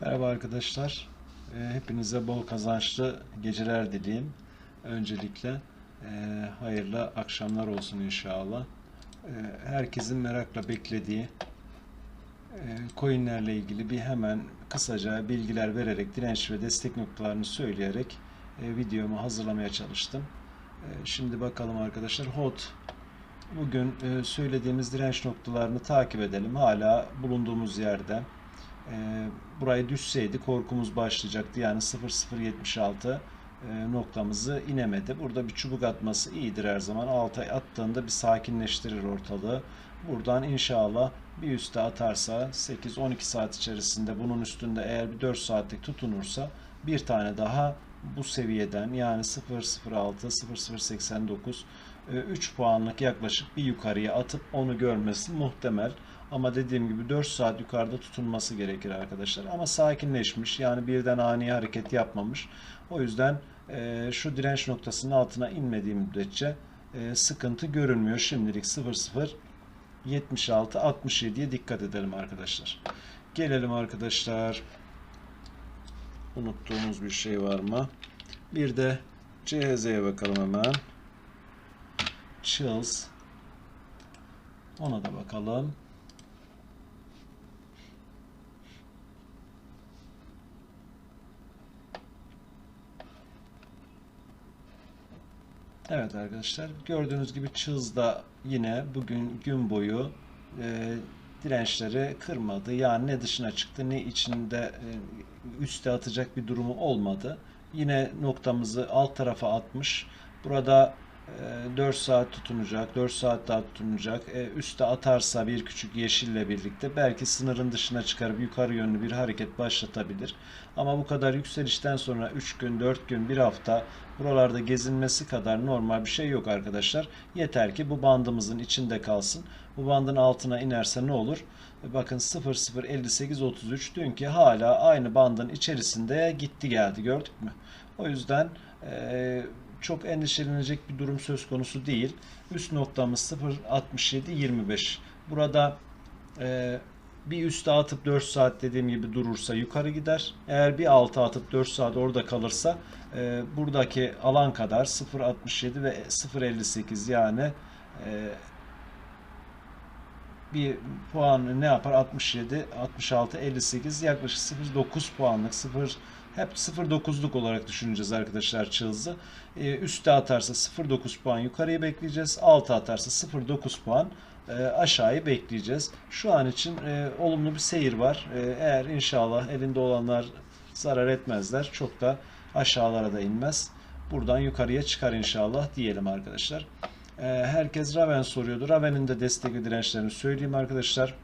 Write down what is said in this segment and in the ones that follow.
Merhaba arkadaşlar. Ee, Hepinize bol kazançlı geceler dileyim. Öncelikle e, hayırlı akşamlar olsun inşallah. Ee, Herkesin merakla beklediği e, coinlerle ilgili bir hemen kısaca bilgiler vererek direnç ve destek noktalarını söyleyerek e, videomu hazırlamaya çalıştım. Şimdi bakalım arkadaşlar. HOT Bugün söylediğimiz direnç noktalarını takip edelim. Hala bulunduğumuz yerde. E, burayı düşseydi korkumuz başlayacaktı. Yani 0076 e, noktamızı inemedi. Burada bir çubuk atması iyidir her zaman. Alta attığında bir sakinleştirir ortalığı. Buradan inşallah bir üste atarsa 8-12 saat içerisinde bunun üstünde eğer bir 4 saatlik tutunursa bir tane daha bu seviyeden yani 006 0089 3 puanlık yaklaşık bir yukarıya atıp onu görmesi muhtemel. Ama dediğim gibi 4 saat yukarıda tutunması gerekir arkadaşlar. Ama sakinleşmiş yani birden ani hareket yapmamış. O yüzden e, şu direnç noktasının altına inmediği müddetçe e, sıkıntı görünmüyor. Şimdilik 00 76 67'ye dikkat edelim arkadaşlar. Gelelim arkadaşlar. Unuttuğumuz bir şey var mı? Bir de CHZ'ye bakalım hemen. Chills. Ona da bakalım. Evet arkadaşlar gördüğünüz gibi Chills'da yine bugün gün boyu e, dirençleri kırmadı. Yani ne dışına çıktı ne içinde e, üste atacak bir durumu olmadı. Yine noktamızı alt tarafa atmış. Burada 4 saat tutunacak, 4 saat daha tutunacak. E, üste atarsa bir küçük yeşille birlikte belki sınırın dışına çıkarıp yukarı yönlü bir hareket başlatabilir. Ama bu kadar yükselişten sonra 3 gün, 4 gün, 1 hafta buralarda gezinmesi kadar normal bir şey yok arkadaşlar. Yeter ki bu bandımızın içinde kalsın. Bu bandın altına inerse ne olur? E, Bakın 005833 dünkü hala aynı bandın içerisinde gitti geldi gördük mü? O yüzden e, çok endişelenecek bir durum söz konusu değil. Üst noktamız 0.6725. Burada e, bir üste atıp 4 saat dediğim gibi durursa yukarı gider. Eğer bir alta atıp 4 saat orada kalırsa e, buradaki alan kadar 0.67 ve 0.58 yani e, bir puan ne yapar? 67, 66, 58 yaklaşık 0.9 puanlık 0 hep 0.9'luk olarak düşüneceğiz arkadaşlar çığızı. Ee, üste atarsa 0.9 puan yukarıyı bekleyeceğiz. Alta atarsa 0.9 puan e, aşağıyı bekleyeceğiz. Şu an için e, olumlu bir seyir var. E, eğer inşallah elinde olanlar zarar etmezler. Çok da aşağılara da inmez. Buradan yukarıya çıkar inşallah diyelim arkadaşlar. E, herkes Raven soruyordu. Raven'in de destek ve dirençlerini söyleyeyim arkadaşlar.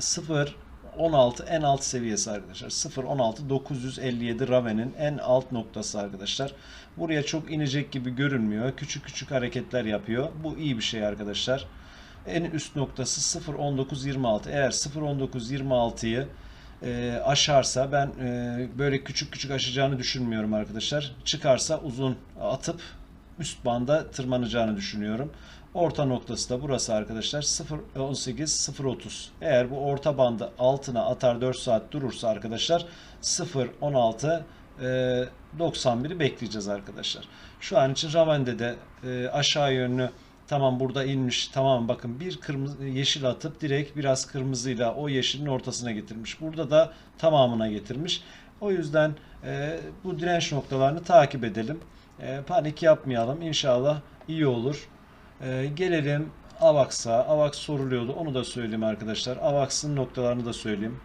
0 16 en alt seviyesi arkadaşlar. 0 16 957 Raven'in en alt noktası arkadaşlar. Buraya çok inecek gibi görünmüyor. Küçük küçük hareketler yapıyor. Bu iyi bir şey arkadaşlar. En üst noktası 0 19 26. Eğer 0 19 26'yı e, aşarsa ben e, böyle küçük küçük aşacağını düşünmüyorum arkadaşlar. Çıkarsa uzun atıp üst banda tırmanacağını düşünüyorum. Orta noktası da burası arkadaşlar 0.18 0.30. Eğer bu orta bandı altına atar 4 saat durursa arkadaşlar 0.16 e, 91'i bekleyeceğiz arkadaşlar. Şu an için Raven'de de e, aşağı yönlü tamam burada inmiş tamam bakın bir kırmızı yeşil atıp direkt biraz kırmızıyla o yeşilin ortasına getirmiş. Burada da tamamına getirmiş. O yüzden e, bu direnç noktalarını takip edelim. E, panik yapmayalım. İnşallah iyi olur. E, gelelim AVAX'a. AVAX soruluyordu. Onu da söyleyeyim arkadaşlar. AVAX'ın noktalarını da söyleyeyim.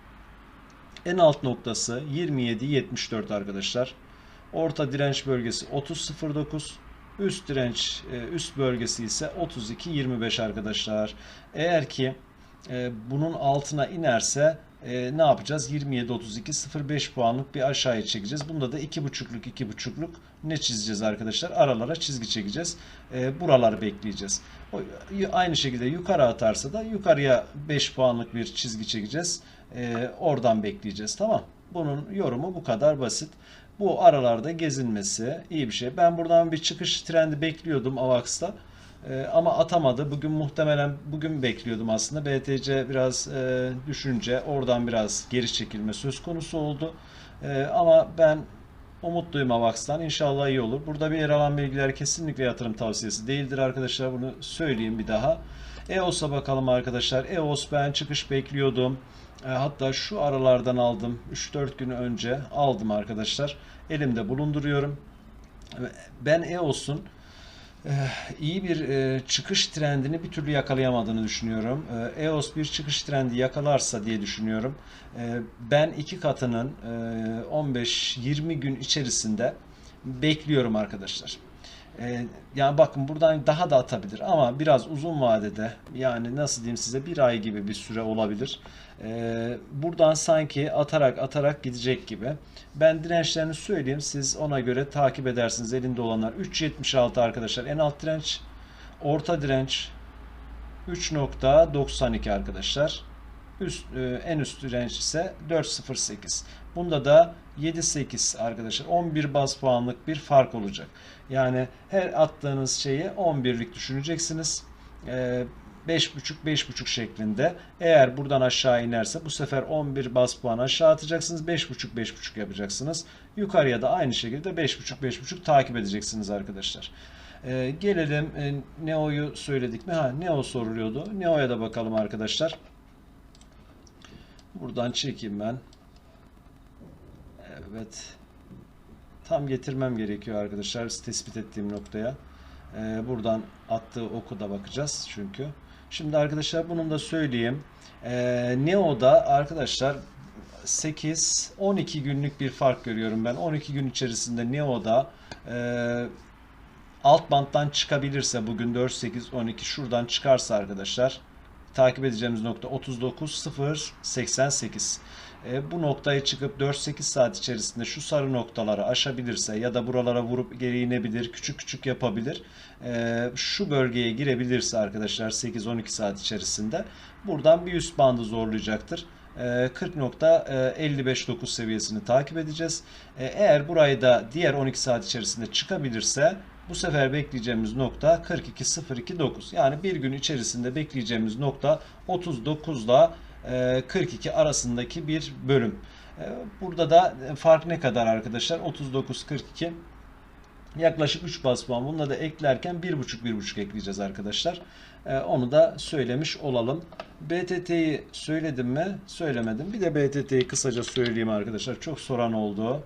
En alt noktası 27.74 arkadaşlar. Orta direnç bölgesi 30.09. Üst direnç e, üst bölgesi ise 32.25 arkadaşlar. Eğer ki e, bunun altına inerse e, ne yapacağız? 27.32 0.5 puanlık bir aşağıya çekeceğiz. Bunda da 2.5'luk 2.5'luk ne çizeceğiz arkadaşlar? Aralara çizgi çekeceğiz. E, buraları bekleyeceğiz. O, aynı şekilde yukarı atarsa da yukarıya 5 puanlık bir çizgi çekeceğiz. E, oradan bekleyeceğiz. Tamam. Bunun yorumu bu kadar basit. Bu aralarda gezinmesi iyi bir şey. Ben buradan bir çıkış trendi bekliyordum AVAX'ta. E, ama atamadı. Bugün muhtemelen bugün bekliyordum aslında. BTC biraz e, düşünce oradan biraz geri çekilme söz konusu oldu. E, ama ben umutluyum Avax'tan. İnşallah iyi olur. Burada bir yer alan bilgiler kesinlikle yatırım tavsiyesi değildir arkadaşlar. Bunu söyleyeyim bir daha. EOS'a bakalım arkadaşlar. EOS ben çıkış bekliyordum. E, hatta şu aralardan aldım. 3-4 gün önce aldım arkadaşlar. Elimde bulunduruyorum. Ben EOS'un iyi bir e, çıkış trendini bir türlü yakalayamadığını düşünüyorum. E, EOS bir çıkış trendi yakalarsa diye düşünüyorum. E, ben iki katının e, 15-20 gün içerisinde bekliyorum arkadaşlar. E, yani bakın buradan daha da atabilir ama biraz uzun vadede yani nasıl diyeyim size bir ay gibi bir süre olabilir. E, buradan sanki atarak atarak gidecek gibi. Ben dirençlerini söyleyeyim siz ona göre takip edersiniz elinde olanlar. 3.76 arkadaşlar en alt direnç orta direnç 3.92 arkadaşlar. Üst, e, en üst direnç ise 4.08. Bunda da 7.8 arkadaşlar 11 baz puanlık bir fark olacak. Yani her attığınız şeyi 11'lik düşüneceksiniz. E, 5.5 5.5 şeklinde. Eğer buradan aşağı inerse bu sefer 11 bas puan aşağı atacaksınız. 5.5 5.5 yapacaksınız. Yukarıya da aynı şekilde 5.5 5.5 takip edeceksiniz arkadaşlar. Ee, gelelim e, Neo'yu söyledik mi? Ha Neo soruluyordu. Neo'ya da bakalım arkadaşlar. Buradan çekeyim ben. Evet. Tam getirmem gerekiyor arkadaşlar tespit ettiğim noktaya. Ee, buradan attığı oku da bakacağız çünkü. Şimdi arkadaşlar bunun da söyleyeyim. Ee, Neo'da arkadaşlar 8-12 günlük bir fark görüyorum ben. 12 gün içerisinde Neo'da e, alt banttan çıkabilirse bugün 4-8-12 şuradan çıkarsa arkadaşlar takip edeceğimiz nokta 39.088. E, bu noktayı çıkıp 4-8 saat içerisinde şu sarı noktaları aşabilirse ya da buralara vurup geri inebilir, küçük küçük yapabilir. E, şu bölgeye girebilirse arkadaşlar 8-12 saat içerisinde buradan bir üst bandı zorlayacaktır. 40.559 seviyesini takip edeceğiz. E, eğer burayı da diğer 12 saat içerisinde çıkabilirse bu sefer bekleyeceğimiz nokta 42.029. Yani bir gün içerisinde bekleyeceğimiz nokta 39 ile 42 arasındaki bir bölüm. E, burada da fark ne kadar arkadaşlar? 39-42 yaklaşık 3 bas puan. Bununla da eklerken 1.5-1.5 ekleyeceğiz arkadaşlar. E, onu da söylemiş olalım. BTT'yi söyledim mi? Söylemedim. Bir de BTT'yi kısaca söyleyeyim arkadaşlar. Çok soran oldu.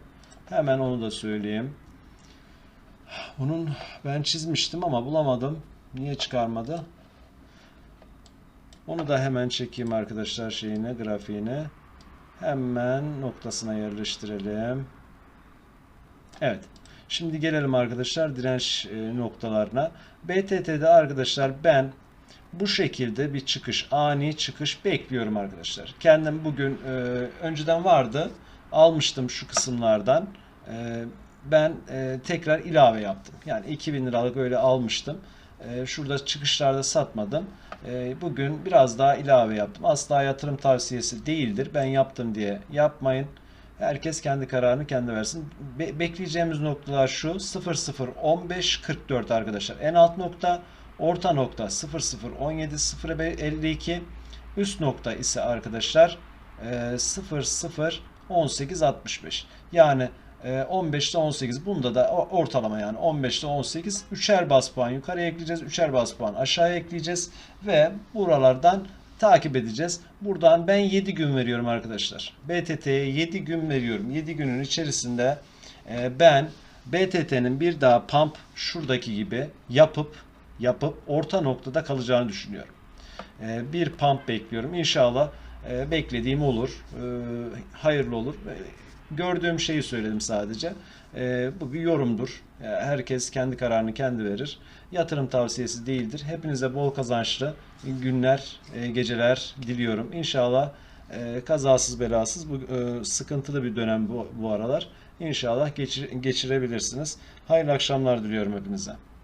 Hemen onu da söyleyeyim. Bunun ben çizmiştim ama bulamadım. Niye çıkarmadı? Onu da hemen çekeyim arkadaşlar şeyine, grafiğine. Hemen noktasına yerleştirelim. Evet. Şimdi gelelim arkadaşlar direnç e, noktalarına. BTT'de arkadaşlar ben bu şekilde bir çıkış, ani çıkış bekliyorum arkadaşlar. Kendim bugün e, önceden vardı. Almıştım şu kısımlardan. E, ben e, tekrar ilave yaptım. Yani 2000 liralık öyle almıştım. E, şurada çıkışlarda satmadım. E, bugün biraz daha ilave yaptım. Asla yatırım tavsiyesi değildir. Ben yaptım diye yapmayın. Herkes kendi kararını kendi versin. Be bekleyeceğimiz noktalar şu 001544 arkadaşlar. En alt nokta, orta nokta 0017 052. Üst nokta ise arkadaşlar e, 001865. Yani 15'te 18 bunda da ortalama yani 15'te 18 üçer bas puan yukarıya ekleyeceğiz. Üçer bas puan aşağıya ekleyeceğiz ve buralardan takip edeceğiz. Buradan ben 7 gün veriyorum arkadaşlar. BTT'ye 7 gün veriyorum. 7 günün içerisinde ben BTT'nin bir daha pump şuradaki gibi yapıp yapıp orta noktada kalacağını düşünüyorum. Bir pump bekliyorum. İnşallah beklediğim olur. Hayırlı olur gördüğüm şeyi söyledim sadece. E, bu bir yorumdur. E, herkes kendi kararını kendi verir. Yatırım tavsiyesi değildir. Hepinize bol kazançlı günler, e, geceler diliyorum. İnşallah e, kazasız belasız bu e, sıkıntılı bir dönem bu, bu aralar. İnşallah geçir, geçirebilirsiniz. Hayırlı akşamlar diliyorum hepinize.